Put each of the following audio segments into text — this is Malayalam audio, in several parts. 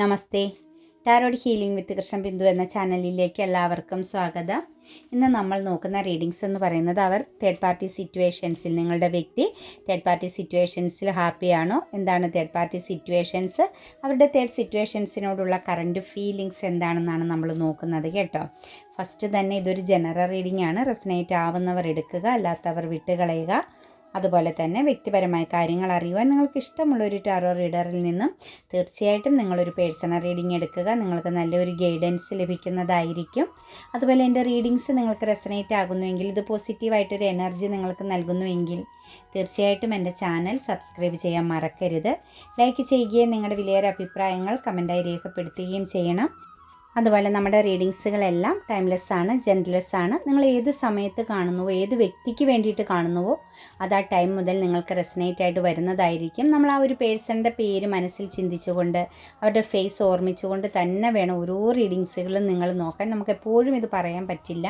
Namaste. Tarot healing with Krishnan Bindu എന്ന ചാനലിലേക്ക് എല്ലാവർക്കും സ്വാഗതം. ഇന്ന് നമ്മൾ നോക്കുന്ന റീഡിങ്സ് എന്ന് പറയുന്നത് അവർ തേർഡ് പാർട്ടി സിറ്റുവേഷൻസിൽ നിങ്ങളുടെ വ്യക്തി തേർഡ് പാർട്ടി സിറ്റുവേഷൻസിൽ ഹാപ്പിയാണോ എന്താണ് തേർഡ് പാർട്ടി സിറ്റുവേഷൻസ് അവരുടെ തേർഡ് സിറ്റുവേഷൻസിനോടുള്ള കറന്റ് ഫീലിങ്സ് എന്താണെന്നാണ് നമ്മൾ നോക്കുന്നത് കേട്ടോ. ഫസ്റ്റ് തന്നെ ഇതൊരു ജനറൽ റീഡിംഗ് ആണ്. റെസനേറ്റ് ആവുന്നവർ എടുക്കുക അല്ലാത്തവർ വിട്ടുകളയുക. അതുപോലെ തന്നെ വ്യക്തിപരമായ കാര്യങ്ങൾ അറിയുവാൻ നിങ്ങൾക്ക് ഇഷ്ടമുള്ള ഒരു ടാറോ റീഡറിൽ നിന്നും തീർച്ചയായിട്ടും നിങ്ങളൊരു പേഴ്സണൽ റീഡിംഗ് എടുക്കുക. നിങ്ങൾക്ക് നല്ലൊരു ഗൈഡൻസ് ലഭിക്കുന്നതായിരിക്കും. അതുപോലെ എന്റെ റീഡിങ്സ് നിങ്ങൾക്ക് റെസനേറ്റ് ആകുന്നുവെങ്കിൽ ഇത് പോസിറ്റീവായിട്ടൊരു എനർജി നിങ്ങൾക്ക് നൽകുന്നുവെങ്കിൽ തീർച്ചയായിട്ടും എന്റെ ചാനൽ സബ്സ്ക്രൈബ് ചെയ്യാൻ മറക്കരുത്. ലൈക്ക് ചെയ്യുകയും നിങ്ങളുടെ വിലയേറെ അഭിപ്രായങ്ങൾ കമന്റായി രേഖപ്പെടുത്തുകയും ചെയ്യണം. അതുപോലെ നമ്മുടെ റീഡിങ്സുകളെല്ലാം ടൈംലെസ് ആണ് ജെന്റ്ലെസ് ആണ് നിങ്ങൾ ഏത് സമയത്ത് കാണുന്നുവോ ഏത് വ്യക്തിക്ക് വേണ്ടിയിട്ട് കാണുന്നുവോ അത് ആ ടൈം മുതൽ നിങ്ങൾക്ക് റെസനേറ്റ് ആയിട്ട് വരുന്നതായിരിക്കും. നമ്മൾ ആ ഒരു പേഴ്സണിന്റെ പേര് മനസ്സിൽ ചിന്തിച്ചുകൊണ്ട് അവരുടെ ഫേസ് ഓർമ്മിച്ചുകൊണ്ട് തന്നെ വേണം ഓരോ റീഡിങ്സുകളും നിങ്ങൾ നോക്കാൻ. നമുക്ക് എപ്പോഴും ഇത് പറയാൻ പറ്റില്ല.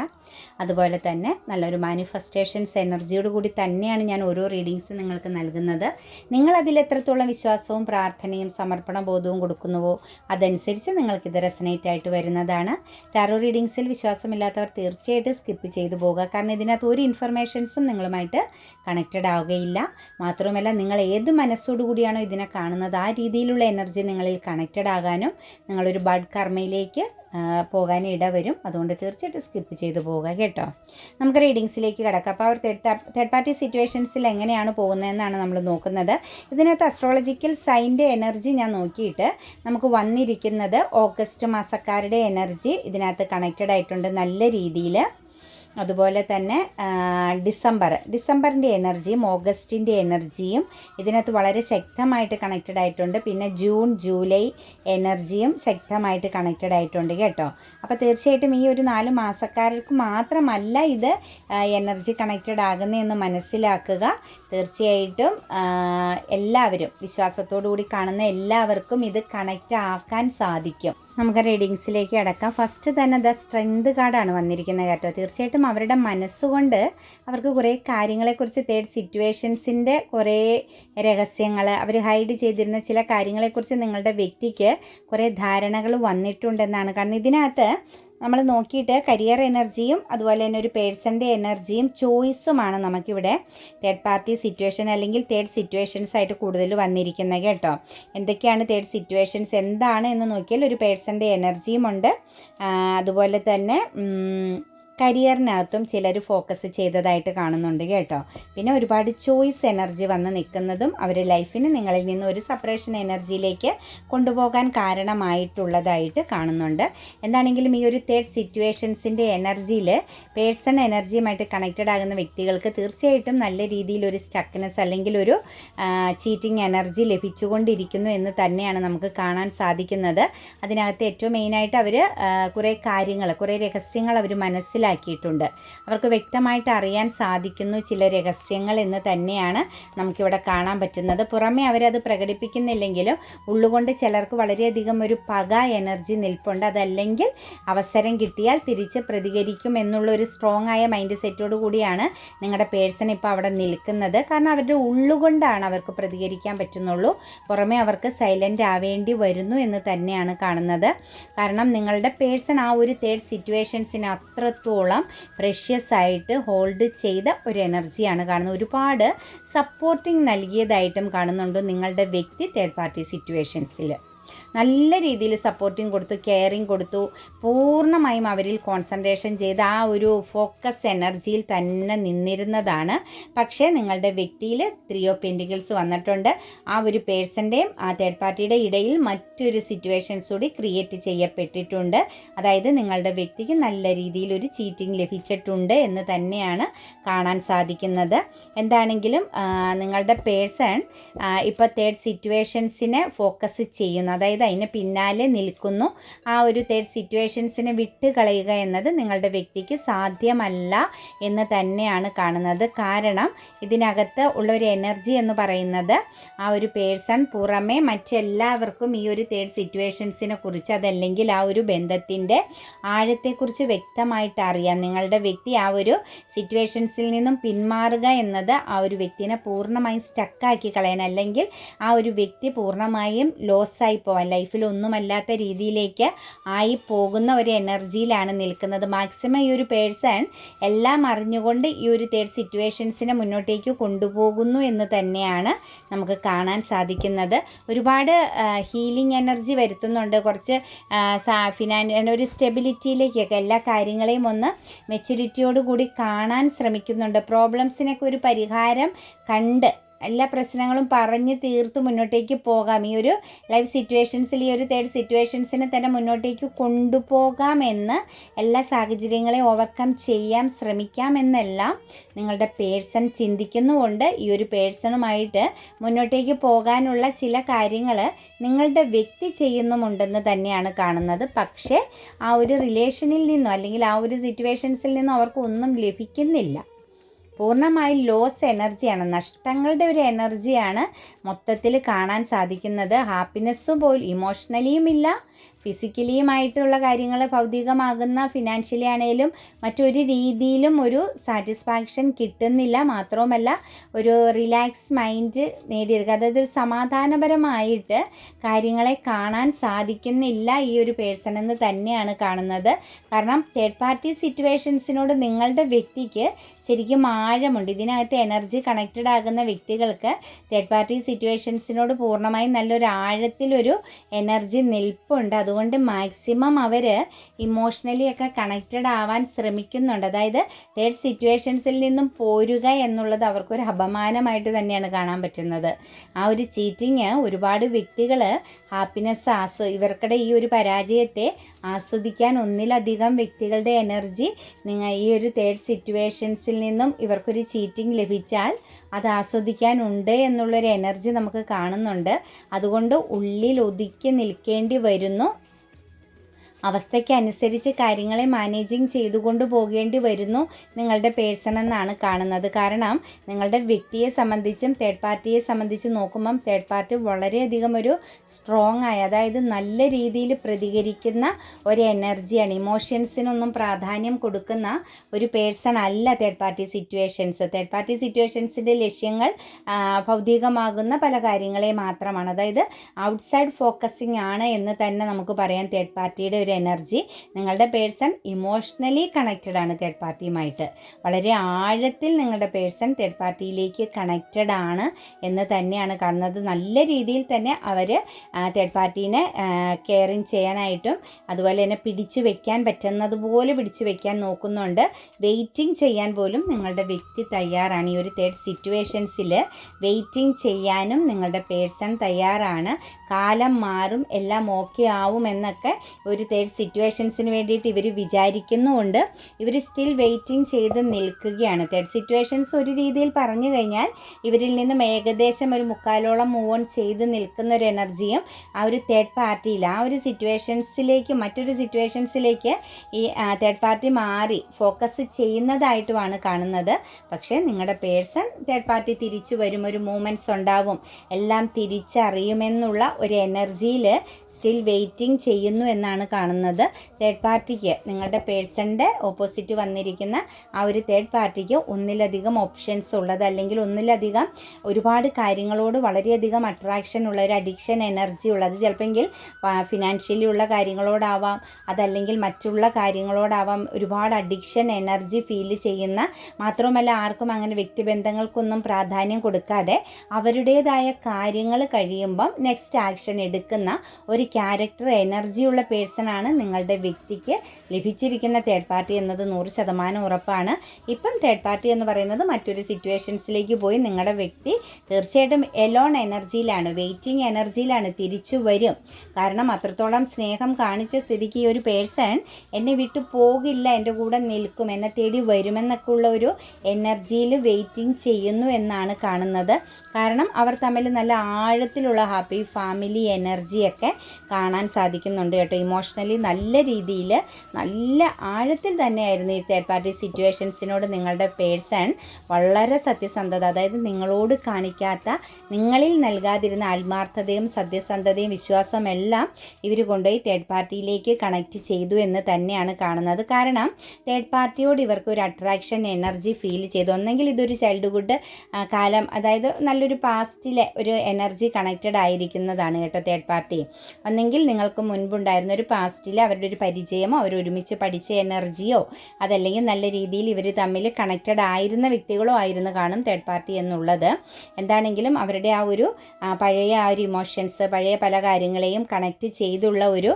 അതുപോലെ തന്നെ നല്ലൊരു മാനിഫെസ്റ്റേഷൻസ് എനർജിയോട് കൂടി തന്നെയാണ് ഞാൻ ഓരോ റീഡിങ്സ് നിങ്ങൾക്ക് നൽകുന്നത്. നിങ്ങൾ അതിൽ എത്രത്തോളം വിശ്വാസവും പ്രാർത്ഥനയും സമർപ്പണ ബോധവും കൊടുക്കുന്നുവോ അതനുസരിച്ച് നിങ്ങൾക്കിത് റെസനേറ്റ് ആയിട്ട് വരുന്നതാണ്. ടാറോ റീഡിങ്സിൽ വിശ്വാസമില്ലാത്തവർ തീർച്ചയായിട്ടും സ്കിപ്പ് ചെയ്തു പോകുക കാരണം ഇതിനകത്ത് ഒരു ഇൻഫർമേഷൻസും നിങ്ങളുമായിട്ട് കണക്റ്റഡ് ആവുകയില്ല. മാത്രവുമല്ല നിങ്ങൾ ഏത് മനസ്സോടുകൂടിയാണോ ഇതിനെ കാണുന്നത് ആ രീതിയിലുള്ള എനർജി നിങ്ങളിൽ കണക്റ്റഡ് ആകാനും നിങ്ങളൊരു ബഡ് കർമ്മയിലേക്ക് പോകാൻ ഇട വരും. അതുകൊണ്ട് തീർച്ചയായിട്ടും സ്കിപ്പ് ചെയ്തു പോവുക കേട്ടോ. നമുക്ക് റീഡിങ്സിലേക്ക് കിടക്കാം. അപ്പോൾ അവർ തേർഡ് തേർഡ് പാർട്ടി സിറ്റുവേഷൻസിൽ എങ്ങനെയാണ് പോകുന്നതെന്നാണ് നമ്മൾ നോക്കുന്നത്. ഇതിനകത്ത് അസ്ട്രോളജിക്കൽ സൈന്റെ എനർജി ഞാൻ നോക്കിയിട്ട് നമുക്ക് വന്നിരിക്കുന്നത് ഓഗസ്റ്റ് മാസക്കാരുടെ എനർജി ഇതിനകത്ത് കണക്റ്റഡ് ആയിട്ടുണ്ട് നല്ല രീതിയിൽ അതുപോലെ തന്നെ ഡിസംബർ. ഡിസംബറിന്റെ എനർജിയും ഓഗസ്റ്റിന്റെ എനർജിയും ഇതിനകത്ത് വളരെ ശക്തമായിട്ട് കണക്റ്റഡ് ആയിട്ടുണ്ട്. പിന്നെ ജൂൺ ജൂലൈ എനർജിയും ശക്തമായിട്ട് കണക്റ്റഡ് ആയിട്ടുണ്ട് കേട്ടോ. അപ്പോൾ തീർച്ചയായിട്ടും ഈ ഒരു നാല് മാസക്കാർക്ക് മാത്രമല്ല ഇത് എനർജി കണക്റ്റഡ് ആകുന്നതെന്ന് മനസ്സിലാക്കുക. തീർച്ചയായിട്ടും എല്ലാവരും വിശ്വാസത്തോടു കൂടി കാണുന്ന എല്ലാവർക്കും ഇത് കണക്റ്റ് ആക്കാൻ സാധിക്കും. നമുക്ക് റീഡിങ്സിലേക്ക് അടക്കാം. ഫസ്റ്റ് തന്നെ ദ സ്ട്രെങ്ത് കാർഡാണ് വന്നിരിക്കുന്നത് കേട്ടോ. തീർച്ചയായിട്ടും അവരുടെ മനസ്സുകൊണ്ട് അവർക്ക് കുറേ കാര്യങ്ങളെക്കുറിച്ച് തേർഡ് സിറ്റുവേഷൻസിന്റെ കുറേ രഹസ്യങ്ങൾ അവർ ഹൈഡ് ചെയ്തിരുന്ന ചില കാര്യങ്ങളെക്കുറിച്ച് നിങ്ങളുടെ വ്യക്തിക്ക് കുറേ ധാരണകൾ വന്നിട്ടുണ്ടെന്നാണ്. കാരണം ഇതിനകത്ത് നമ്മൾ നോക്കിയിട്ട് കരിയർ എനർജിയും അതുപോലെ തന്നെ ഒരു പേഴ്സന്റെ എനർജിയും ചോയ്സുമാണ് നമുക്കിവിടെ തേർഡ് പാർട്ടി സിറ്റുവേഷൻ അല്ലെങ്കിൽ തേർഡ് സിറ്റുവേഷൻസ് ആയിട്ട് കൂടുതൽ വന്നിരിക്കുന്നത് കേട്ടോ. എന്തൊക്കെയാണ് തേർഡ് സിറ്റുവേഷൻസ് എന്താണ് എന്ന് നോക്കിയാൽ ഒരു പേഴ്സന്റെ എനർജിയും ഉണ്ട്. അതുപോലെ തന്നെ കരിയറിനകത്തും ചിലർ ഫോക്കസ് ചെയ്തതായിട്ട് കാണുന്നുണ്ട് കേട്ടോ. പിന്നെ ഒരുപാട് ചോയ്സ് എനർജി വന്ന് നിൽക്കുന്നതും അവരുടെ ലൈഫിന് നിങ്ങളിൽ നിന്ന് ഒരു സെപ്പറേഷൻ എനർജിയിലേക്ക് കൊണ്ടുപോകാൻ കാരണമായിട്ടുള്ളതായിട്ട് കാണുന്നുണ്ട്. എന്താണെങ്കിലും ഈ ഒരു തേർഡ് സിറ്റുവേഷൻസിന്റെ എനർജിയിൽ പേഴ്സൺ എനർജിയുമായിട്ട് കണക്റ്റഡ് ആകുന്ന വ്യക്തികൾക്ക് തീർച്ചയായിട്ടും നല്ല രീതിയിൽ ഒരു സ്റ്റക്നെസ് അല്ലെങ്കിൽ ഒരു ചീറ്റിംഗ് എനർജി ലഭിച്ചുകൊണ്ടിരിക്കുന്നു എന്ന് തന്നെയാണ് നമുക്ക് കാണാൻ സാധിക്കുന്നത്. അതിനകത്ത് ഏറ്റവും മെയിനായിട്ട് അവർ കുറേ കാര്യങ്ങൾ കുറേ രഹസ്യങ്ങൾ അവർ മനസ്സിൽ മനസ്സിലാക്കിയിട്ടുണ്ട്. അവർക്ക് വ്യക്തമായിട്ട് അറിയാൻ സാധിക്കുന്നു ചില രഹസ്യങ്ങൾ എന്ന് തന്നെയാണ് നമുക്കിവിടെ കാണാൻ പറ്റുന്നത്. പുറമേ അവരത് പ്രകടിപ്പിക്കുന്നില്ലെങ്കിലും ഉള്ളുകൊണ്ട് ചിലർക്ക് വളരെയധികം ഒരു പക എനർജി നിൽപ്പുണ്ട്. അതല്ലെങ്കിൽ അവസരം കിട്ടിയാൽ തിരിച്ച് പ്രതികരിക്കും എന്നുള്ള ഒരു സ്ട്രോങ് ആയ മൈൻഡ് സെറ്റോട് കൂടിയാണ് നിങ്ങളുടെ പേഴ്സൺ ഇപ്പോൾ അവിടെ നിൽക്കുന്നത്. കാരണം അവരുടെ ഉള്ളുകൊണ്ടാണ് അവർക്ക് പ്രതികരിക്കാൻ പറ്റുന്നുള്ളൂ. പുറമേ അവർക്ക് സൈലന്റ് ആവേണ്ടി വരുന്നു എന്ന് തന്നെയാണ് കാണുന്നത്. കാരണം നിങ്ങളുടെ പേഴ്സൺ ആ ഒരു തേർഡ് സിറ്റുവേഷൻസിന് അത്രത്തോളം അത്രത്തോളം പ്രഷ്യസ് ആയിട്ട് ഹോൾഡ് ചെയ്ത ഒരു എനർജിയാണ് കാണുന്നത്. ഒരുപാട് സപ്പോർട്ടിങ് നൽകിയതായിട്ടും കാണുന്നുണ്ട് നിങ്ങളുടെ വ്യക്തി തേർഡ് പാർട്ടി സിറ്റുവേഷൻസിൽ നല്ല രീതിയിൽ സപ്പോർട്ടിങ് കൊടുത്തു കെയറിങ് കൊടുത്തു പൂർണമായും അവരിൽ കോൺസെൻട്രേഷൻ ചെയ്ത് ആ ഒരു ഫോക്കസ് എനർജിയിൽ തന്നെ നിന്നിരുന്നതാണ്. പക്ഷേ നിങ്ങളുടെ വ്യക്തിയിൽ ത്രീ ഓഫ് പെന്റിക്കിൾസ് വന്നിട്ടുണ്ട്. ആ ഒരു പേഴ്സന്റെയും ആ തേർഡ് പാർട്ടിയുടെ ഇടയിൽ മറ്റൊരു സിറ്റുവേഷൻസ് കൂടി ക്രിയേറ്റ് ചെയ്യപ്പെട്ടിട്ടുണ്ട്. അതായത് നിങ്ങളുടെ വ്യക്തിക്ക് നല്ല രീതിയിൽ ഒരു ചീറ്റിംഗ് ലഭിച്ചിട്ടുണ്ട് എന്ന് തന്നെയാണ് കാണാൻ സാധിക്കുന്നത്. എന്താണെങ്കിലും നിങ്ങളുടെ പേഴ്സൺ ഇപ്പോൾ തേർഡ് സിറ്റുവേഷൻസിനെ ഫോക്കസ് ചെയ്യുന്നു. അതായത് അതിന് പിന്നാലെ നിൽക്കുന്നു. ആ ഒരു തേർഡ് സിറ്റുവേഷൻസിനെ വിട്ട് കളയുക എന്നത് നിങ്ങളുടെ വ്യക്തിക്ക് സാധ്യമല്ല എന്ന് തന്നെയാണ് കാണുന്നത്. കാരണം ഇതിനകത്ത് ഉള്ള ഒരു എനർജി എന്ന് പറയുന്നത് ആ ഒരു പേഴ്സൺ പുറമെ മറ്റെല്ലാവർക്കും ഈ ഒരു തേർഡ് സിറ്റുവേഷൻസിനെ കുറിച്ച് അതല്ലെങ്കിൽ ആ ഒരു ബന്ധത്തിന്റെ ആഴത്തെക്കുറിച്ച് വ്യക്തമായിട്ട് അറിയാം. നിങ്ങളുടെ വ്യക്തി ആ ഒരു സിറ്റുവേഷൻസിൽ നിന്നും പിന്മാറുക എന്നത് ആ ഒരു വ്യക്തിനെ പൂർണമായും സ്റ്റക്കാക്കി കളയാൻ അല്ലെങ്കിൽ ആ ഒരു വ്യക്തി പൂർണമായും ലോസ് ആയി പോകാൻ ലൈഫിൽ ഒന്നുമല്ലാത്ത രീതിയിലേക്ക് ആയി പോകുന്ന ഒരു എനർജിയിലാണ് നിൽക്കുന്നത്. മാക്സിമം ഈ ഒരു പേഴ്സൺ എല്ലാം അറിഞ്ഞുകൊണ്ട് ഈ ഒരു തേർഡ് സിറ്റുവേഷൻസിനെ മുന്നോട്ടേക്ക് കൊണ്ടുപോകുന്നു എന്ന് തന്നെയാണ് നമുക്ക് കാണാൻ സാധിക്കുന്നത്. ഒരുപാട് ഹീലിംഗ് എനർജി വരുത്തുന്നുണ്ട്. കുറച്ച് ഫിനാൻ ഒരു സ്റ്റെബിലിറ്റിയിലേക്കൊക്കെ എല്ലാ കാര്യങ്ങളെയും ഒന്ന് മെച്യൂരിറ്റിയോട് കൂടി കാണാൻ ശ്രമിക്കുന്നുണ്ട്. പ്രോബ്ലംസിനൊക്കെ ഒരു പരിഹാരം കണ്ട് എല്ലാ പ്രശ്നങ്ങളും പറഞ്ഞ് തീർത്ത് മുന്നോട്ടേക്ക് പോകാം. ഈ ഒരു ലൈഫ് സിറ്റുവേഷൻസിൽ ഈ ഒരു തേർഡ് സിറ്റുവേഷൻസിനെ തന്നെ മുന്നോട്ടേക്ക് കൊണ്ടുപോകാം എന്ന് എല്ലാ സാഹചര്യങ്ങളെയും ഓവർകം ചെയ്യാൻ ശ്രമിക്കാം എന്നെല്ലാം നിങ്ങളുടെ പേഴ്സൺ ചിന്തിക്കുന്നുമുണ്ട്. ഈ ഒരു പേഴ്സണുമായിട്ട് മുന്നോട്ടേക്ക് പോകാനുള്ള ചില കാര്യങ്ങൾ നിങ്ങളുടെ വ്യക്തി ചെയ്യുന്നുമുണ്ടെന്ന് തന്നെയാണ് കാണുന്നത്. പക്ഷേ ആ ഒരു റിലേഷനിൽ നിന്നോ അല്ലെങ്കിൽ ആ ഒരു സിറ്റുവേഷൻസിൽ നിന്നോ അവർക്ക് ഒന്നും ലഭിക്കുന്നില്ല. പൂർണമായും ലോസ് എനർജിയാണ് നഷ്ടങ്ങളുടെ ഒരു എനർജിയാണ് മൊത്തത്തിൽ കാണാൻ സാധിക്കുന്നത്. ഹാപ്പിനെസ്സും പോലും ഇമോഷണലിയും ഇല്ല. ഫിസിക്കലിയുമായിട്ടുള്ള കാര്യങ്ങൾ ഭൗതികമാകുന്ന ഫിനാൻഷ്യലി ആണെങ്കിലും മറ്റൊരു രീതിയിലും ഒരു സാറ്റിസ്ഫാക്ഷൻ കിട്ടുന്നില്ല. മാത്രവുമല്ല ഒരു റിലാക്സ് മൈൻഡ് നേടിയെടുക്കുക. അതായത് ഒരു സമാധാനപരമായിട്ട് കാര്യങ്ങളെ കാണാൻ സാധിക്കുന്നില്ല ഈ ഒരു പേഴ്സൺ എന്ന് തന്നെയാണ് കാണുന്നത്. കാരണം തേർഡ് പാർട്ടി സിറ്റുവേഷൻസിനോട് നിങ്ങളുടെ വ്യക്തിക്ക് ശരിക്കും ആഴമുണ്ട്. ഇതിനകത്ത് എനർജി കണക്റ്റഡ് ആകുന്ന വ്യക്തികൾക്ക് തേർഡ് പാർട്ടി സിറ്റുവേഷൻസിനോട് പൂർണമായും നല്ലൊരു ആഴത്തിലൊരു എനർജി നിൽപ്പുണ്ട്. അത് അതുകൊണ്ട് മാക്സിമം അവർ ഇമോഷണലി ഒക്കെ കണക്റ്റഡ് ആവാൻ ശ്രമിക്കുന്നുണ്ട്. അതായത് തേർഡ് സിറ്റുവേഷൻസിൽ നിന്നും പോരുക എന്നുള്ളത് അവർക്കൊരു അപമാനമായിട്ട് തന്നെയാണ് കാണാൻ പറ്റുന്നത്. ആ ഒരു ചീറ്റിങ് ഒരുപാട് വ്യക്തികൾ ഹാപ്പിനെസ് ആസ്വ ഇവർക്കിടെ ഈ ഒരു പരാജയത്തെ ആസ്വദിക്കാൻ ഒന്നിലധികം വ്യക്തികളുടെ എനർജി നിങ്ങൾ ഈ ഒരു തേർഡ് സിറ്റുവേഷൻസിൽ നിന്നും ഇവർക്കൊരു ചീറ്റിംഗ് ലഭിച്ചാൽ അത് ആസ്വദിക്കാനുണ്ട് എന്നുള്ളൊരു എനർജി നമുക്ക് കാണുന്നുണ്ട്. അതുകൊണ്ട് ഉള്ളിൽ ഒതുക്കി നിൽക്കേണ്ടി വരുന്നു. അവസ്ഥയ്ക്കനുസരിച്ച് കാര്യങ്ങളെ മാനേജിങ് ചെയ്തുകൊണ്ട് പോകേണ്ടി വരുന്നു നിങ്ങളുടെ പേഴ്സൺ എന്നാണ് കാണുന്നത്. കാരണം നിങ്ങളുടെ വ്യക്തിയെ സംബന്ധിച്ചും തേർഡ് പാർട്ടിയെ സംബന്ധിച്ച് നോക്കുമ്പം തേർഡ് പാർട്ടി വളരെയധികം ഒരു സ്ട്രോങ് ആയ അതായത് നല്ല രീതിയിൽ പ്രതികരിക്കുന്ന ഒരു എനർജിയാണ്. ഇമോഷൻസിനൊന്നും പ്രാധാന്യം കൊടുക്കുന്ന ഒരു പേഴ്സൺ അല്ല third party situations third party സിറ്റുവേഷൻസിന്റെ ലക്ഷ്യങ്ങൾ ഭൗതികമാകുന്ന പല കാര്യങ്ങളെ മാത്രമാണ്. അതായത് ഔട്ട്സൈഡ് ഫോക്കസിങ് ആണ് എന്ന് തന്നെ നമുക്ക് പറയാം തേർഡ് പാർട്ടിയുടെ ഒരു എനർജി നിങ്ങളുടെ പേഴ്സൺ ഇമോഷണലി കണക്റ്റഡ് ആണ് തേർഡ് പാർട്ടിയുമായിട്ട് വളരെ ആഴത്തിൽ നിങ്ങളുടെ പേഴ്സൺ തേർഡ് പാർട്ടിയിലേക്ക് കണക്റ്റഡ് ആണ് എന്ന് തന്നെയാണ് കാണുന്നത്. നല്ല രീതിയിൽ തന്നെ അവർ തേർഡ് പാർട്ടീനെ കെയറിങ് ചെയ്യാനായിട്ടും അതുപോലെ തന്നെ പിടിച്ചു വെക്കാൻ പറ്റുന്നതുപോലെ പിടിച്ചു വെക്കാൻ നോക്കുന്നുണ്ട്. വെയിറ്റിംഗ് ചെയ്യാൻ പോലും നിങ്ങളുടെ വ്യക്തി തയ്യാറാണ്. ഈ ഒരു തേർഡ് സിറ്റുവേഷൻസിൽ വെയിറ്റിംഗ് ചെയ്യാനും നിങ്ങളുടെ പേഴ്സൺ തയ്യാറാണ്. കാലം മാറും എല്ലാം ഓക്കെ ആവും എന്നൊക്കെ ഒരു തേർഡ് സിറ്റുവേഷൻസിന് വേണ്ടിയിട്ട് ഇവർ വിചാരിക്കുന്നുമുണ്ട്. ഇവർ സ്റ്റിൽ വെയിറ്റിംഗ് ചെയ്ത് നിൽക്കുകയാണ്. തേർഡ് സിറ്റുവേഷൻസ് ഒരു രീതിയിൽ പറഞ്ഞു കഴിഞ്ഞാൽ ഇവരിൽ നിന്നും ഏകദേശം ഒരു മുക്കാലോളം മൂവ് ഓൺ ചെയ്ത് നിൽക്കുന്ന ഒരു എനർജിയും ആ ഒരു തേർഡ് പാർട്ടിയിൽ ആ ഒരു സിറ്റുവേഷൻസിലേക്ക് മറ്റൊരു സിറ്റുവേഷൻസിലേക്ക് ഈ തേർഡ് പാർട്ടി മാറി ഫോക്കസ് ചെയ്യുന്നതായിട്ടുമാണ് കാണുന്നത്. പക്ഷേ നിങ്ങളുടെ പേഴ്സൺ തേർഡ് പാർട്ടി തിരിച്ചു വരും ഒരു മൂമെന്റ്സ് ഉണ്ടാവും. എല്ലാം തിരിച്ചറിയുമെന്നുള്ള ഒരു എനർജിയിൽ സ്റ്റിൽ വെയിറ്റിംഗ് ചെയ്യുന്നു എന്നാണ് കാണുന്നത്. കാണുന്നത് തേർഡ് പാർട്ടിക്ക് നിങ്ങളുടെ പേഴ്സണിന്റെ ഓപ്പോസിറ്റ് വന്നിരിക്കുന്ന ആ ഒരു തേർഡ് പാർട്ടിക്ക് ഒന്നിലധികം ഓപ്ഷൻസ് ഉള്ളത് അല്ലെങ്കിൽ ഒന്നിലധികം ഒരുപാട് കാര്യങ്ങളോട് വളരെയധികം അട്രാക്ഷൻ ഉള്ള ഒരു അഡിക്ഷൻ എനർജി ഉള്ളത്. ചിലപ്പോൾ ഫിനാൻഷ്യലി ഉള്ള കാര്യങ്ങളോടാവാം അതല്ലെങ്കിൽ മറ്റുള്ള കാര്യങ്ങളോടാവാം ഒരുപാട് അഡിക്ഷൻ എനർജി ഫീൽ ചെയ്യുന്ന മാത്രമല്ല ആർക്കും അങ്ങനെ വ്യക്തിബന്ധങ്ങൾക്കൊന്നും പ്രാധാന്യം കൊടുക്കാതെ അവരുടേതായ കാര്യങ്ങൾ കഴിയുമ്പം നെക്സ്റ്റ് ആക്ഷൻ എടുക്കുന്ന ഒരു ക്യാരക്ടർ എനർജിയുള്ള പേഴ്സണാണ് നിങ്ങളുടെ വ്യക്തിക്ക് ലഭിച്ചിരിക്കുന്ന തേർഡ് പാർട്ടി എന്നത് നൂറ് ശതമാനം ഉറപ്പാണ്. ഇപ്പം തേർഡ് പാർട്ടി എന്ന് പറയുന്നത് മറ്റൊരു സിറ്റുവേഷൻസിലേക്ക് പോയി നിങ്ങളുടെ വ്യക്തി തീർച്ചയായിട്ടും എലോൺ എനർജിയിലാണ് വെയിറ്റിംഗ് എനർജിയിലാണ് തിരിച്ചു വരും. കാരണം അത്രത്തോളം സ്നേഹം കാണിച്ച സ്ഥിതിക്ക് ഈ ഒരു പേഴ്സൺ എന്നെ വിട്ടു പോകില്ല എന്റെ കൂടെ നിൽക്കും എന്നെ തേടി വരുമെന്നൊക്കെ ഉള്ള ഒരു എനർജിയിൽ വെയിറ്റിംഗ് ചെയ്യുന്നു എന്നാണ് കാണുന്നത്. കാരണം അവർ തമ്മിൽ നല്ല ആഴത്തിലുള്ള ഹാപ്പി ഫാമിലി എനർജിയൊക്കെ കാണാൻ സാധിക്കുന്നുണ്ട് കേട്ടോ. ഇമോഷണൽ ഇമോഷണലി നല്ല രീതിയിൽ നല്ല ആഴത്തിൽ തന്നെയായിരുന്നു ഈ തേർഡ് പാർട്ടി സിറ്റുവേഷൻസിനോട് നിങ്ങളുടെ പേഴ്സൺ വളരെ സത്യസന്ധത അതായത് നിങ്ങളോട് കാണിക്കാത്ത നിങ്ങളിൽ നൽകാതിരുന്ന ആത്മാർത്ഥതയും സത്യസന്ധതയും വിശ്വാസം എല്ലാം ഇവർ കൊണ്ടുപോയി തേർഡ് പാർട്ടിയിലേക്ക് കണക്ട് ചെയ്തു എന്ന് തന്നെയാണ് കാണുന്നത്. കാരണം തേർഡ് പാർട്ടിയോട് ഇവർക്ക് ഒരു അട്രാക്ഷൻ എനർജി ഫീൽ ചെയ്തു. ഒന്നെങ്കിൽ ഇതൊരു ചൈൽഡ്ഹുഡ് കാലം അതായത് നല്ലൊരു പാസ്റ്റിലെ ഒരു എനർജി കണക്റ്റഡ് ആയിരിക്കുന്നതാണ് കേട്ടോ തേർഡ് പാർട്ടി ഒന്നെങ്കിൽ നിങ്ങൾക്ക് മുൻപുണ്ടായിരുന്ന ഒരു പാസ്റ്റിൽ അവരുടെ ഒരു പരിചയമോ അവർ ഒരുമിച്ച് പഠിച്ച എനർജിയോ അതല്ലെങ്കിൽ നല്ല രീതിയിൽ ഇവർ തമ്മിൽ കണക്റ്റഡ് ആയിരുന്ന വ്യക്തികളോ ആയിരുന്നു കാണും തേർഡ് പാർട്ടി എന്നുള്ളത്. എന്താണെങ്കിലും അവരുടെ ആ ഒരു പഴയ ആ ഒരു ഇമോഷൻസ് പഴയ പല കാര്യങ്ങളെയും കണക്റ്റ് ചെയ്തുള്ള ഒരു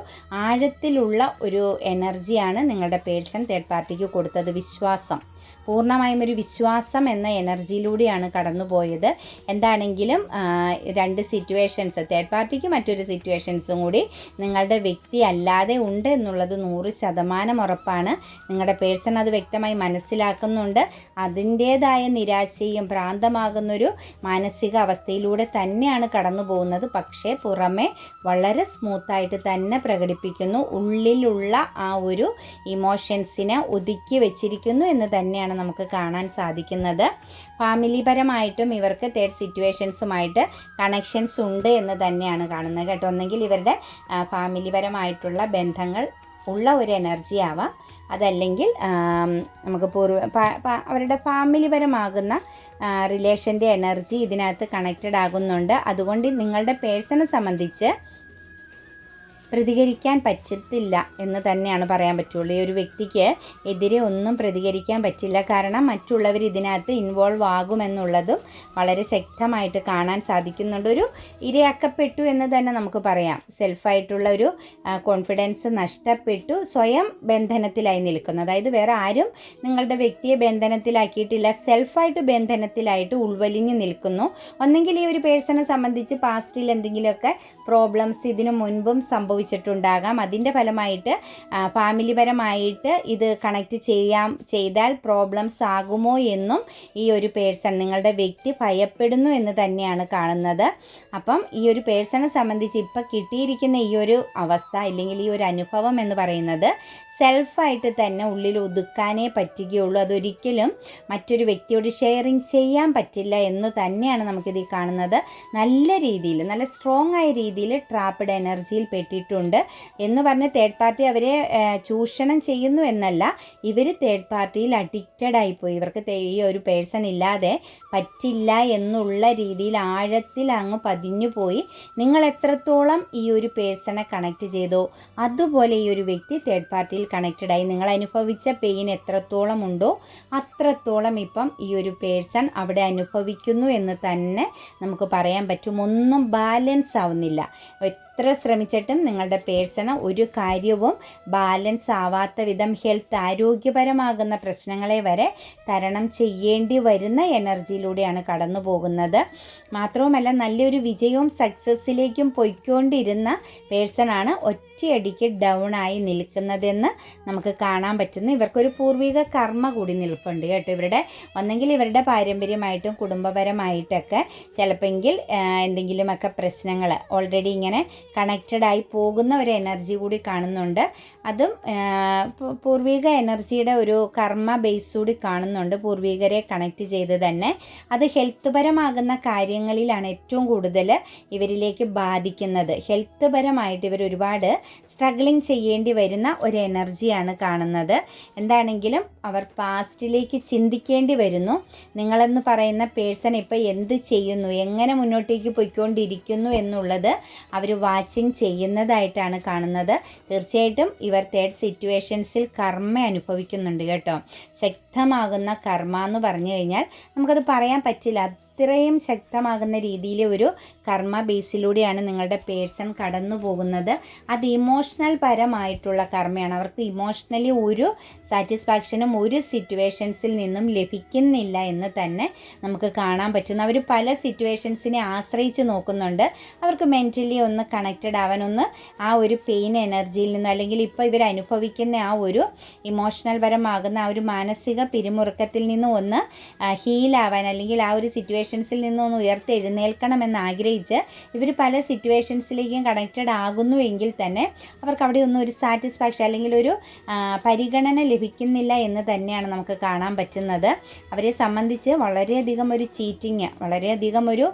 ആഴത്തിലുള്ള ഒരു എനർജിയാണ് നിങ്ങളുടെ പേഴ്സൺ തേർഡ് പാർട്ടിക്ക് കൊടുത്തത് വിശ്വാസം. പൂർണമായും ഒരു വിശ്വാസം എന്ന എനർജിയിലൂടെയാണ് കടന്നുപോയത്. എന്താണെങ്കിലും രണ്ട് സിറ്റുവേഷൻസ് തേർഡ് പാർട്ടിക്ക് മറ്റൊരു സിറ്റുവേഷൻസും കൂടി നിങ്ങളുടെ വ്യക്തി അല്ലാതെ ഉണ്ട് എന്നുള്ളത് നൂറ് ശതമാനം ഉറപ്പാണ്. നിങ്ങളുടെ പേഴ്സൺ അത് വ്യക്തമായി മനസ്സിലാക്കുന്നുണ്ട്. അതിന്റേതായ നിരാശയും ഭ്രാന്തമാകുന്നൊരു മാനസിക അവസ്ഥയിലൂടെ തന്നെയാണ് കടന്നു പോകുന്നത് പക്ഷേ പുറമെ വളരെ സ്മൂത്തായിട്ട് തന്നെ പ്രകടിപ്പിക്കുന്നു. ഉള്ളിലുള്ള ആ ഒരു ഇമോഷൻസിനെ ഒതുക്കി വെച്ചിരിക്കുന്നു എന്ന് തന്നെയാണ് നമുക്ക് കാണാൻ സാധിക്കുന്നത്. ഫാമിലി പരമായിട്ടും ഇവർക്ക് തേർഡ് സിറ്റുവേഷൻസുമായിട്ട് കണക്ഷൻസ് ഉണ്ട് എന്ന് തന്നെയാണ് കാണുന്നത് കേട്ടോ. ഒന്നെങ്കിൽ ഇവരുടെ ഫാമിലി പരമായിട്ടുള്ള ബന്ധങ്ങൾ ഉള്ള ഒരു എനർജി ആവാം. അതല്ലെങ്കിൽ നമുക്ക് പൂർവ അവരുടെ ഫാമിലി പരമാകുന്ന റിലേഷന്റെ എനർജി ഇതിനകത്ത് കണക്റ്റഡ് ആകുന്നുണ്ട്. അതുകൊണ്ട് നിങ്ങളുടെ പേഴ്സണെ സംബന്ധിച്ച് പ്രതികരിക്കാൻ പറ്റത്തില്ല എന്ന് തന്നെയാണ് പറയാൻ പറ്റുള്ളൂ. ഈ ഒരു വ്യക്തിക്ക് എതിരെ ഒന്നും പ്രതികരിക്കാൻ പറ്റില്ല. കാരണം മറ്റുള്ളവർ ഇതിനകത്ത് ഇൻവോൾവ് ആകുമെന്നുള്ളതും വളരെ ശക്തമായിട്ട് കാണാൻ സാധിക്കുന്നുണ്ട്. ഒരു ഇരയാക്കപ്പെട്ടു എന്ന് തന്നെ നമുക്ക് പറയാം. സെൽഫായിട്ടുള്ള ഒരു കോൺഫിഡൻസ് നഷ്ടപ്പെട്ടു സ്വയം ബന്ധനത്തിലായി നിൽക്കുന്നു. അതായത് വേറെ ആരും നിങ്ങളുടെ വ്യക്തിയെ ബന്ധനത്തിലാക്കിയിട്ടില്ല സെൽഫായിട്ട് ബന്ധനത്തിലായിട്ട് ഉൾവലിഞ്ഞു നിൽക്കുന്നു. ഒന്നെങ്കിൽ ഈ ഒരു പേഴ്സണെ സംബന്ധിച്ച് പാസ്റ്റിൽ എന്തെങ്കിലുമൊക്കെ പ്രോബ്ലംസ് ഇതിനു മുൻപും സംഭവിച്ചു സംഭവിച്ചിട്ടുണ്ടാകാം അതിന്റെ ഫലമായിട്ട് ഫാമിലിപരമായിട്ട് ഇത് കണക്റ്റ് ചെയ്യാം. ചെയ്താൽ പ്രോബ്ലംസ് ആകുമോ എന്നും ഈ ഒരു പേഴ്സൺ നിങ്ങളുടെ വ്യക്തി ഭയപ്പെടുന്നു എന്ന് തന്നെയാണ് കാണുന്നത്. അപ്പം ഈ ഒരു പേഴ്സണെ സംബന്ധിച്ച് ഇപ്പം കിട്ടിയിരിക്കുന്ന ഈ ഒരു അവസ്ഥ അല്ലെങ്കിൽ ഈ ഒരു അനുഭവം എന്ന് പറയുന്നത് സെൽഫായിട്ട് തന്നെ ഉള്ളിൽ ഒതുക്കാനേ പറ്റുകയുള്ളൂ. അതൊരിക്കലും മറ്റൊരു വ്യക്തിയോട് ഷെയറിങ് ചെയ്യാൻ പറ്റില്ല എന്ന് തന്നെയാണ് നമുക്കിത് കാണുന്നത്. നല്ല രീതിയിൽ നല്ല സ്ട്രോങ് ആയ രീതിയിൽ ട്രാപ്പഡ് എനർജിയിൽ പെട്ടിട്ട് ചെയ്തിട്ടുണ്ട്. എന്ന് പറഞ്ഞ് തേർഡ് പാർട്ടി അവരെ ചൂഷണം ചെയ്യുന്നു എന്നല്ല ഇവർ തേർഡ് പാർട്ടിയിൽ അഡിക്റ്റഡ് ആയിപ്പോയി. ഇവർക്ക് ഈ ഒരു പേഴ്സൺ ഇല്ലാതെ പറ്റില്ല എന്നുള്ള രീതിയിൽ ആഴത്തിൽ അങ്ങ് പതിഞ്ഞു പോയി നിങ്ങൾ എത്രത്തോളം ഈ ഒരു പേഴ്സണെ കണക്ട് ചെയ്തോ? അതുപോലെ ഈ ഒരു വ്യക്തി തേർഡ് പാർട്ടിയിൽ കണക്റ്റഡ് ആയി. നിങ്ങൾ അനുഭവിച്ച പെയിൻ എത്രത്തോളം ഉണ്ടോ അത്രത്തോളം ഇപ്പം ഈ ഒരു പേഴ്സൺ അവിടെ അനുഭവിക്കുന്നു എന്ന് തന്നെ നമുക്ക് പറയാൻ പറ്റും. ഒന്നും ബാലൻസ് ആവുന്നില്ല. എത്ര ശ്രമിച്ചിട്ടും നിങ്ങളുടെ പേഴ്സണ് ഒരു കാര്യവും ബാലൻസ് ആവാത്ത വിധം ഹെൽത്ത് ആരോഗ്യപരമാകുന്ന പ്രശ്നങ്ങളെ വരെ തരണം ചെയ്യേണ്ടി വരുന്ന എനർജിയിലൂടെയാണ് കടന്നു പോകുന്നത്. മാത്രവുമല്ല നല്ലൊരു വിജയവും സക്സസ്സിലേക്കും പൊയ്ക്കൊണ്ടിരുന്ന പേഴ്സണാണ് ഒറ്റയടിക്ക് ഡൗൺ ആയി നിൽക്കുന്നതെന്ന് നമുക്ക് കാണാൻ പറ്റുന്നു. ഇവർക്കൊരു പൂർവിക കർമ്മ കൂടി നിൽപ്പുണ്ട് കേട്ടോ ഇവരുടെ. ഒന്നെങ്കിൽ ഇവരുടെ പാരമ്പര്യമായിട്ടും കുടുംബപരമായിട്ടൊക്കെ ചിലപ്പോൾ എന്തെങ്കിലുമൊക്കെ പ്രശ്നങ്ങൾ ഓൾറെഡി ഇങ്ങനെ കണക്റ്റഡ് ആയി പോകുന്ന ഒരു എനർജി കൂടി കാണുന്നുണ്ട്. അതും പൂർവിക എനർജിയുടെ ഒരു കർമ്മ ബേസ് കൂടി കാണുന്നുണ്ട്. പൂർവികരെ കണക്ട് ചെയ്ത് തന്നെ. അത് ഹെൽത്ത് പരമാകുന്ന കാര്യങ്ങളിലാണ് ഏറ്റവും കൂടുതൽ ഇവരിലേക്ക് ബാധിക്കുന്നത്. ഹെൽത്ത് പരമായിട്ട് ഇവർ ഒരുപാട് സ്ട്രഗ്ലിങ് ചെയ്യേണ്ടി വരുന്ന ഒരു എനർജിയാണ് കാണുന്നത്. എന്താണെങ്കിലും അവർ പാസ്റ്റിലേക്ക് ചിന്തിക്കേണ്ടി വരുന്നു. നിങ്ങളെന്ന് പറയുന്ന പേഴ്സൺ ഇപ്പോൾ എന്ത് ചെയ്യുന്നു? എങ്ങനെ മുന്നോട്ടേക്ക് പോയിക്കൊണ്ടിരിക്കുന്നു എന്നുള്ളത് അവർ വാച്ചിങ് ചെയ്യുന്നതായിട്ടാണ് കാണുന്നത്. തീർച്ചയായിട്ടും ഇവർ തേർഡ് സിറ്റുവേഷൻസിൽ കർമ്മ അനുഭവിക്കുന്നുണ്ട് കേട്ടോ. ശക്തമാകുന്ന കർമ്മ എന്ന് പറഞ്ഞു കഴിഞ്ഞാൽ നമുക്കത് പറയാൻ പറ്റില്ല. അത്രയും ശക്തമാകുന്ന രീതിയിൽ ഒരു കർമ്മ ബേസിലൂടെയാണ് നിങ്ങളുടെ പേഴ്സൺ കടന്നു പോകുന്നത്. അത് ഇമോഷണൽ പരമായിട്ടുള്ള കർമ്മയാണ്. അവർക്ക് ഇമോഷണലി ഒരു സാറ്റിസ്ഫാക്ഷനും ഒരു സിറ്റുവേഷൻസിൽ നിന്നും ലഭിക്കുന്നില്ല എന്ന് തന്നെ നമുക്ക് കാണാൻ പറ്റുന്നു. അവർ പല സിറ്റുവേഷൻസിനെ ആശ്രയിച്ച് നോക്കുന്നുണ്ട്. അവർക്ക് മെന്റലി ഒന്ന് കണക്റ്റഡ് ആവാൻ ഒന്ന് ആ ഒരു പെയിൻ എനർജിയിൽ നിന്നും അല്ലെങ്കിൽ ഇപ്പോൾ ഇവർ അനുഭവിക്കുന്ന ആ ഒരു ഇമോഷണൽ പരമാകുന്ന ആ ഒരു മാനസിക പിരിമുറുക്കത്തിൽ നിന്നും ഒന്ന് ഹീലാവാൻ അല്ലെങ്കിൽ ആ ഒരു സിറ്റുവേഷൻസിൽ നിന്നൊന്ന് ഉയർത്തെഴുന്നേൽക്കണം ഉയർത്തെഴുന്നേൽക്കണമെന്ന് ആഗ്രഹിച്ച് ഇവർ പല സിറ്റുവേഷൻസിലേക്കും കണക്റ്റഡ് ആകുന്നു എങ്കിൽ തന്നെ അവർക്ക് അവിടെ ഒന്നും ഒരു സാറ്റിസ്ഫാക്ഷൻ അല്ലെങ്കിൽ ഒരു പരിഗണന ലഭിക്കുന്നില്ല എന്ന് തന്നെയാണ് നമുക്ക് കാണാൻ പറ്റുന്നത്. അവരെ സംബന്ധിച്ച് വളരെയധികം ഒരു ചീറ്റിങ് വളരെയധികം ഒരു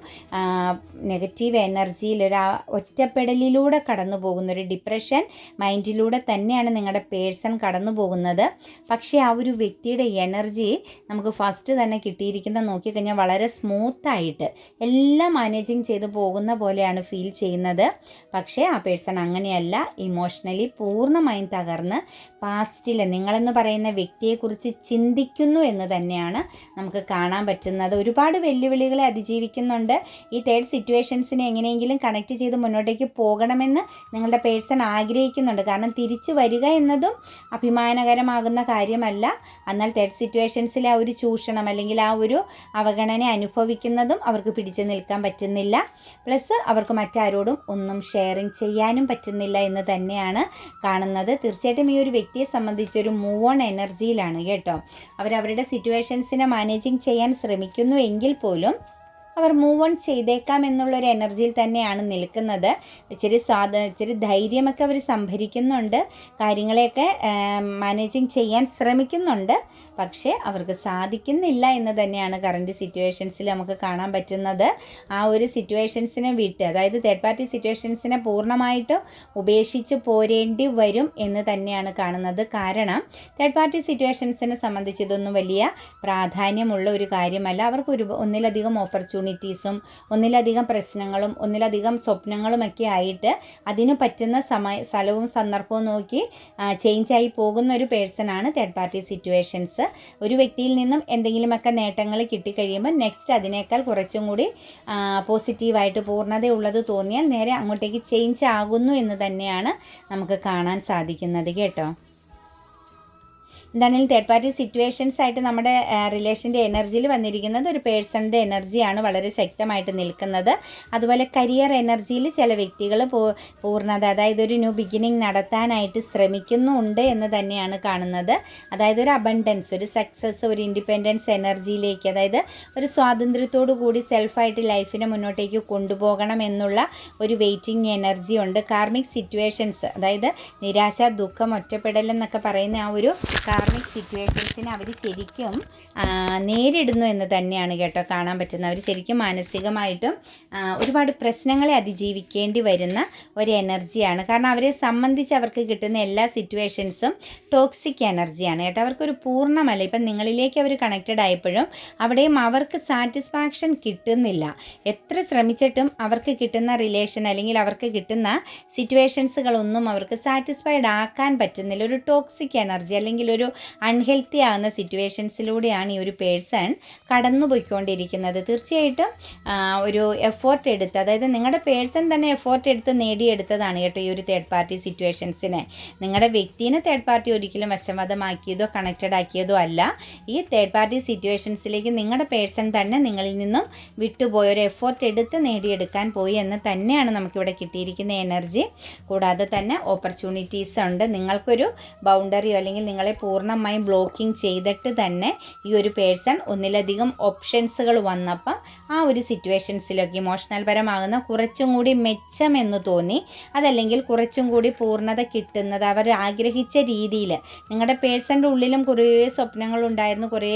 നെഗറ്റീവ് എനർജിയിൽ ഒരു ഒറ്റപ്പെടലിലൂടെ കടന്നു പോകുന്ന ഒരു ഡിപ്രഷൻ മൈൻഡിലൂടെ തന്നെയാണ് നിങ്ങളുടെ പേഴ്സൺ കടന്നു പോകുന്നത് പക്ഷേ ആ ഒരു വ്യക്തിയുടെ എനർജി നമുക്ക് ഫസ്റ്റ് തന്നെ കിട്ടിയിരിക്കുന്ന നോക്കിക്കഴിഞ്ഞാൽ വളരെ സ്മൂത്തായിട്ട് എല്ലാം മാനേജിങ് ചെയ്ത് പോകുന്ന പോലെയാണ് ഫീൽ ചെയ്യുന്നത്. പക്ഷേ ആ പേഴ്സൺ അങ്ങനെയല്ല. ഇമോഷണലി പൂർണമായും തകർന്ന് പാസ്റ്റിൽ നിങ്ങളെന്ന് പറയുന്ന വ്യക്തിയെക്കുറിച്ച് ചിന്തിക്കുന്നു എന്ന് തന്നെയാണ് നമുക്ക് കാണാൻ പറ്റുന്നത്. ഒരുപാട് വെല്ലുവിളികളെ അതിജീവിക്കുന്നുണ്ട്. ഈ തേർഡ് സിറ്റുവേഷൻസിനെ എങ്ങനെയെങ്കിലും കണക്ട് ചെയ്ത് മുന്നോട്ടേക്ക് പോകണമെന്ന് നിങ്ങളുടെ പേഴ്സൺ ആഗ്രഹിക്കുന്നുണ്ട്. കാരണം തിരിച്ചു വരിക എന്നതും അഭിമാനകരമാകുന്ന കാര്യമല്ല. എന്നാൽ തേർഡ് സിറ്റുവേഷൻസിലെ ആ ഒരു ചൂഷണം അല്ലെങ്കിൽ ആ ഒരു അവഗണന അനുഭവിക്കുന്നതും അവർക്ക് പിടിച്ചു നിൽക്കാൻ പറ്റുന്നില്ല. പ്ലസ് അവർക്ക് മറ്റാരോടും ഒന്നും ഷെയറിങ് ചെയ്യാനും പറ്റുന്നില്ല എന്ന് തന്നെയാണ് കാണുന്നത്. തീർച്ചയായിട്ടും ഈ ഒരു വ്യക്തിയെ സംബന്ധിച്ചൊരു മൂവ് ഓൺ എനർജിയിലാണ് കേട്ടോ. അവരവരുടെ സിറ്റുവേഷൻസിനെ മാനേജിങ് ചെയ്യാൻ ശ്രമിക്കുന്നു എങ്കിൽ പോലും അവർ മൂവ് ഓൺ ചെയ്തേക്കാം എന്നുള്ളൊരു എനർജിയിൽ തന്നെയാണ് നിൽക്കുന്നത്. ഇച്ചിരി സ്വാത ഇച്ചിരി ധൈര്യമൊക്കെ അവർ സംഭരിക്കുന്നുണ്ട്. കാര്യങ്ങളെയൊക്കെ മാനേജിങ് ചെയ്യാൻ ശ്രമിക്കുന്നുണ്ട്. പക്ഷേ അവർക്ക് സാധിക്കുന്നില്ല എന്ന് തന്നെയാണ് കറന്റ് സിറ്റുവേഷൻസിൽ നമുക്ക് കാണാൻ പറ്റുന്നത്. ആ ഒരു സിറ്റുവേഷൻസിനെ വിട്ട് അതായത് തേർഡ് പാർട്ടി സിറ്റുവേഷൻസിനെ പൂർണമായിട്ട് ഉപേക്ഷിച്ച് പോരേണ്ടി വരും എന്ന് തന്നെയാണ് കാണുന്നത്. കാരണം തേർഡ് പാർട്ടി സിറ്റുവേഷൻസിനെ സംബന്ധിച്ച് ഇതൊന്നും വലിയ പ്രാധാന്യമുള്ള ഒരു കാര്യമല്ല. അവർക്ക് ഒരു ഒന്നിലധികം ഓപ്പർച്യൂണിറ്റീസും ഒന്നിലധികം പ്രശ്നങ്ങളും ഒന്നിലധികം സ്വപ്നങ്ങളും ഒക്കെ ആയിട്ട് അതിന് പറ്റുന്ന സമയ സ്ഥലവും സന്ദർഭവും നോക്കി ചേഞ്ച് ആയി പോകുന്ന ഒരു പേഴ്സണാണ് തേർഡ് പാർട്ടി സിറ്റുവേഷൻസ് ഒരു വ്യക്തിയിൽ നിന്നും എന്തെങ്കിലുമൊക്കെ നേട്ടങ്ങൾ കിട്ടിക്കഴിയുമ്പോൾ നെക്സ്റ്റ് അതിനേക്കാൾ കുറച്ചും കൂടി പോസിറ്റീവായിട്ട് പൂർണതയുള്ളത് തോന്നിയാൽ നേരെ അങ്ങോട്ടേക്ക് ചേഞ്ച് ആകുന്നു എന്ന് തന്നെയാണ് നമുക്ക് കാണാൻ സാധിക്കുന്നത് കേട്ടോ. എന്താണെങ്കിലും തേർഡ് പാർട്ടി സിറ്റുവേഷൻസ് ആയിട്ട് നമ്മുടെ റിലേഷന്റെ എനർജിയിൽ വന്നിരിക്കുന്നത് ഒരു പേഴ്സണിന്റെ എനർജിയാണ് വളരെ ശക്തമായിട്ട് നിൽക്കുന്നത്. അതുപോലെ കരിയർ എനർജിയിൽ ചില വ്യക്തികൾ പൂർണത അതായത് ഒരു ന്യൂ ബിഗിനിങ് നടത്താനായിട്ട് ശ്രമിക്കുന്നുണ്ട് എന്ന് തന്നെയാണ് കാണുന്നത്. അതായത് ഒരു അബണ്ടൻസ് ഒരു സക്സസ് ഒരു ഇൻഡിപെൻഡൻസ് എനർജിയിലേക്ക് അതായത് ഒരു സ്വാതന്ത്ര്യത്തോടു കൂടി സെൽഫായിട്ട് ലൈഫിനെ മുന്നോട്ടേക്ക് കൊണ്ടുപോകണം എന്നുള്ള ഒരു വെയിറ്റിംഗ് എനർജി ഉണ്ട്. കാർമിക് സിറ്റുവേഷൻസ് അതായത് നിരാശ ദുഃഖം ഒറ്റപ്പെടൽ എന്നൊക്കെ പറയുന്ന ആ ഒരു കാർമിക് സിറ്റുവേഷൻസിനെ അവർ ശരിക്കും നേരിടുന്നു എന്ന് തന്നെയാണ് കേട്ടോ കാണാൻ പറ്റുന്നത്. അവർ ശരിക്കും മാനസികമായിട്ടും ഒരുപാട് പ്രശ്നങ്ങളെ അതിജീവിക്കേണ്ടി വരുന്ന ഒരു എനർജിയാണ് കാരണം അവരെ സംബന്ധിച്ച് അവർക്ക് കിട്ടുന്ന എല്ലാ സിറ്റുവേഷൻസും ടോക്സിക് എനർജിയാണ് കേട്ടോ. അവർക്കൊരു പൂർണമല്ല. ഇപ്പം നിങ്ങളിലേക്ക് അവർ കണക്റ്റഡ് ആയപ്പോഴും അവിടെയും അവർക്ക് സാറ്റിസ്ഫാക്ഷൻ കിട്ടുന്നില്ല. എത്ര ശ്രമിച്ചിട്ടും അവർക്ക് കിട്ടുന്ന റിലേഷൻ അല്ലെങ്കിൽ അവർക്ക് കിട്ടുന്ന സിറ്റുവേഷൻസുകളൊന്നും അവർക്ക് സാറ്റിസ്ഫൈഡ് ആക്കാൻ പറ്റുന്നില്ല. ഒരു ടോക്സിക് എനർജി അല്ലെങ്കിൽ ഒരു അൺഹെൽത്തി ആകുന്ന സിറ്റുവേഷൻസിലൂടെയാണ് ഈ ഒരു പേഴ്സൺ കടന്നു പോയിക്കൊണ്ടിരിക്കുന്നത് തീർച്ചയായിട്ടും ഒരു എഫോർട്ട് എടുത്ത് അതായത് നിങ്ങളുടെ പേഴ്സൺ തന്നെ എഫോർട്ട് എടുത്ത് നേടിയെടുത്തതാണ് കേട്ടോ ഈ ഒരു തേർഡ് പാർട്ടി സിറ്റുവേഷൻസിനെ നിങ്ങളുടെ വ്യക്തിനെ തേർഡ് പാർട്ടി ഒരിക്കലും വശമതമാക്കിയതോ കണക്റ്റഡ് ആക്കിയതോ അല്ല. ഈ തേർഡ് പാർട്ടി സിറ്റുവേഷൻസിലേക്ക് നിങ്ങളുടെ പേഴ്സൺ തന്നെ നിങ്ങളിൽ നിന്നും വിട്ടുപോയ ഒരു എഫോർട്ട് എടുത്ത് നേടിയെടുക്കാൻ പോയി എന്ന് തന്നെയാണ് നമുക്കിവിടെ കിട്ടിയിരിക്കുന്ന എനർജി കൂടാതെ തന്നെ ഓപ്പർച്യൂണിറ്റീസ് ഉണ്ട്. നിങ്ങൾക്കൊരു ബൗണ്ടറിയോ അല്ലെങ്കിൽ നിങ്ങളെ പൂർണമായും ബ്ലോക്കിംഗ് ചെയ്തിട്ട് തന്നെ ഈ ഒരു പേഴ്സൺ ഒന്നിലധികം ഓപ്ഷൻസുകൾ വന്നപ്പം ആ ഒരു സിറ്റുവേഷൻസിലൊക്കെ ഇമോഷണൽ പരമാകുന്ന കുറച്ചും കൂടി മെച്ചമെന്ന് തോന്നി. അതല്ലെങ്കിൽ കുറച്ചും കൂടി പൂർണത കിട്ടുന്നത് അവർ ആഗ്രഹിച്ച രീതിയിൽ നിങ്ങളുടെ പേഴ്സന്റെ ഉള്ളിലും കുറേ സ്വപ്നങ്ങളുണ്ടായിരുന്നു. കുറേ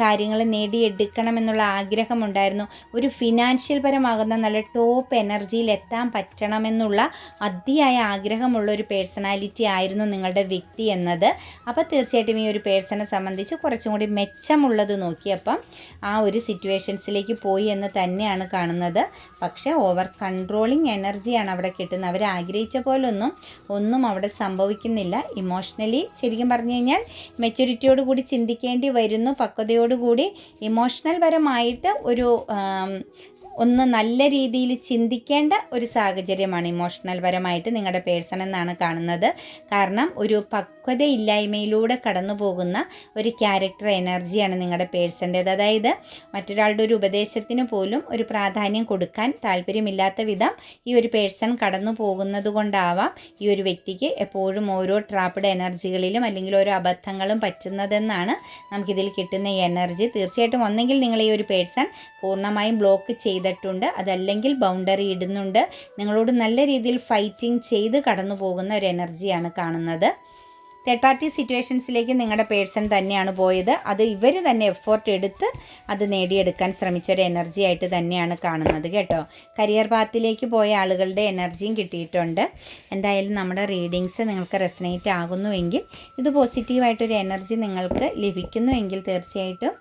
കാര്യങ്ങൾ നേടിയെടുക്കണമെന്നുള്ള ആഗ്രഹമുണ്ടായിരുന്നു. ഒരു ഫിനാൻഷ്യൽ പരമാകുന്ന നല്ല ടോപ്പ് എനർജിയിൽ എത്താൻ പറ്റണമെന്നുള്ള അതിയായ ആഗ്രഹമുള്ള ഒരു പേഴ്സണാലിറ്റി ആയിരുന്നു നിങ്ങളുടെ വ്യക്തി എന്നത്. അപ്പോൾ തീർച്ചയായിട്ടും ഈ ഒരു പേഴ്സണെ സംബന്ധിച്ച് കുറച്ചും കൂടി മെച്ചമുള്ളത് നോക്കിയപ്പം ആ ഒരു സിറ്റുവേഷൻസിലേക്ക് പോയി എന്ന് തന്നെയാണ് കാണുന്നത്. പക്ഷേ ഓവർ കൺട്രോളിങ് എനർജിയാണ് അവിടെ കിട്ടുന്നത്. അവർ ആഗ്രഹിച്ച പോലൊന്നും ഒന്നും അവിടെ സംഭവിക്കുന്നില്ല. ഇമോഷണലി ശരിക്കും പറഞ്ഞു കഴിഞ്ഞാൽ മെച്യൂരിറ്റിയോട് കൂടി ചിന്തിക്കേണ്ടി വരുന്നു. പക്വതയോടുകൂടി ഇമോഷണൽ പരമായിട്ട് ഒരു ഒന്ന് നല്ല രീതിയിൽ ചിന്തിക്കേണ്ട ഒരു സാഹചര്യമാണ് ഇമോഷണൽ പരമായിട്ട് നിങ്ങളുടെ പേഴ്സൺ എന്നാണ് കാണുന്നത്. കാരണം ഒരു പക്വതയില്ലായ്മയിലൂടെ കടന്നു പോകുന്ന ഒരു ക്യാരക്ടർ എനർജിയാണ് നിങ്ങളുടെ പേഴ്സന്റേത്. അതായത് മറ്റൊരാളുടെ ഒരു ഉപദേശത്തിന് പോലും ഒരു പ്രാധാന്യം കൊടുക്കാൻ താല്പര്യമില്ലാത്ത വിധം ഈ ഒരു പേഴ്സൺ കടന്നു പോകുന്നത് കൊണ്ടാവാം ഈ ഒരു വ്യക്തിക്ക് എപ്പോഴും ഓരോ ട്രാപ്പ്ഡ് എനർജികളിലും അല്ലെങ്കിൽ ഓരോ അബദ്ധങ്ങളും പറ്റുന്നതെന്നാണ് നമുക്കിതിൽ കിട്ടുന്ന ഈ എനർജി തീർച്ചയായിട്ടും ഒന്നെങ്കിൽ നിങ്ങൾ ഈ ഒരു പേഴ്സൺ പൂർണമായും ബ്ലോക്ക് ചെയ്തിട്ടുണ്ട്. അതല്ലെങ്കിൽ ബൗണ്ടറി ഇടുന്നുണ്ട്. നിങ്ങളോട് നല്ല രീതിയിൽ ഫൈറ്റിംഗ് ചെയ്ത് കടന്നു പോകുന്ന ഒരു എനർജിയാണ് കാണുന്നത്. തേർഡ് പാർട്ടി സിറ്റുവേഷൻസിലേക്ക് നിങ്ങളുടെ പേഴ്സൺ തന്നെയാണ് പോയത്. അത് ഇവർ തന്നെ എഫേർട്ട് എടുത്ത് അത് നേടിയെടുക്കാൻ ശ്രമിച്ച ഒരു എനർജി ആയിട്ട് തന്നെയാണ് കാണുന്നത് കേട്ടോ. കരിയർ പാത്തിലേക്ക് പോയ ആളുകളുടെ എനർജിയും കിട്ടിയിട്ടുണ്ട്. എന്തായാലും നമ്മുടെ റീഡിങ്സ് നിങ്ങൾക്ക് റെസനേറ്റ് ആകുന്നുവെങ്കിൽ ഇത് പോസിറ്റീവായിട്ടൊരു എനർജി നിങ്ങൾക്ക് ലഭിക്കുന്നുവെങ്കിൽ തീർച്ചയായിട്ടും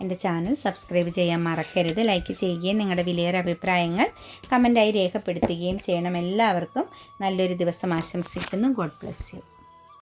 എന്റെ ചാനൽ സബ്സ്ക്രൈബ് ചെയ്യാൻ മറക്കരുത്. ലൈക്ക് ചെയ്യുകയും നിങ്ങളുടെ വിലയേറെ അഭിപ്രായങ്ങൾ കമന്റായി രേഖപ്പെടുത്തുകയും ചെയ്യണം. എല്ലാവർക്കും നല്ലൊരു ദിവസം ആശംസിക്കുന്നു. God bless you